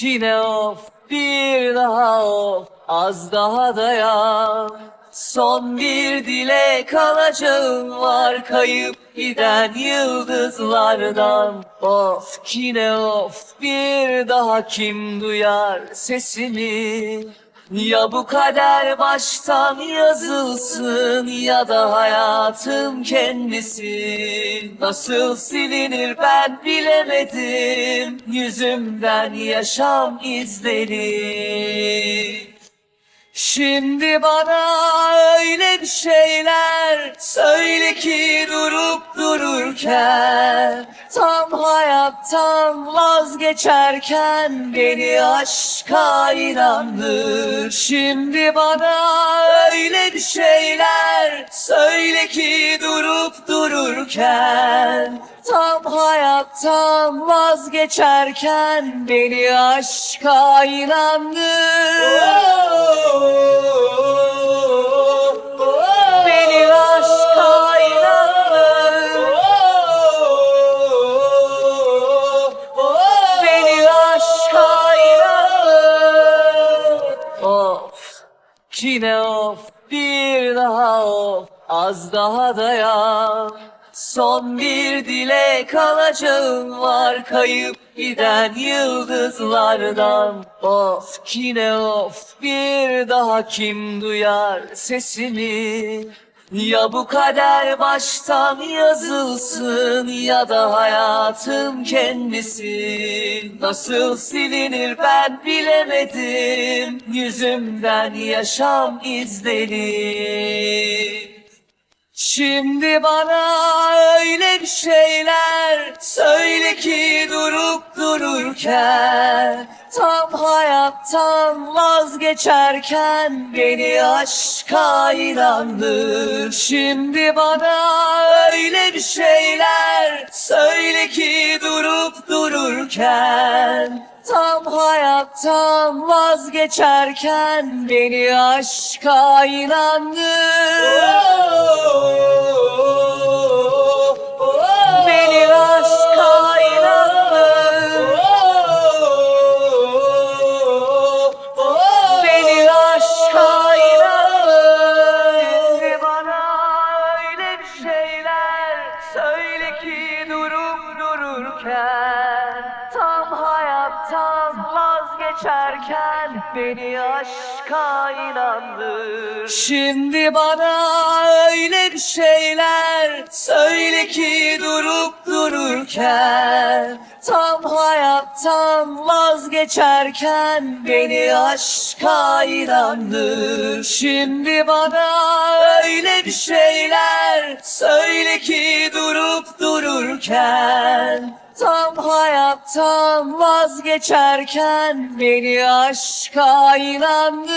Yine of bir daha of az daha dayan. Son bir dilek alacağım var kayıp giden yıldızlardan. Of yine of bir daha kim duyar sesimi ya bu kader baştan yazılsın ya da hayatım kendisi. Nasıl silinir ben bilemedim. Yüzümden yaşam izleri. Şimdi bana öyle bir şeyler söyle ki durup dururken Tam hayattan vazgeçerken beni aşka inandır Şimdi bana öyle bir şeyler söyle ki durup dururken. Tam hayattan vazgeçerken beni aşka inandır Yine of bir daha of az daha dayan. Son bir dilek alacağım var kayıp giden yıldızlardan. Of yine of bir daha kim duyar sesimi ya bu kader baştan yazılsın ya da hayatım kendisi. Nasıl silinir ben bilemedim. Yüzümden yaşam izleri. Şimdi bana öyle bir şeyler söyle ki durup dururken Tam hayattan vazgeçerken beni aşka inandır Şimdi bana öyle bir şeyler söyle ki durup dururken. Tam hayattan vazgeçerken beni aşka inandır durup dururken Tam hayattan vazgeçerken beni aşka inandır Şimdi bana öyle bir şeyler söyle ki durup dururken Tam hayattan vazgeçerken beni aşka inandır Şimdi bana öyle bir şeyler söyle ki durup dururken hayattan vazgeçerken beni aşka inandır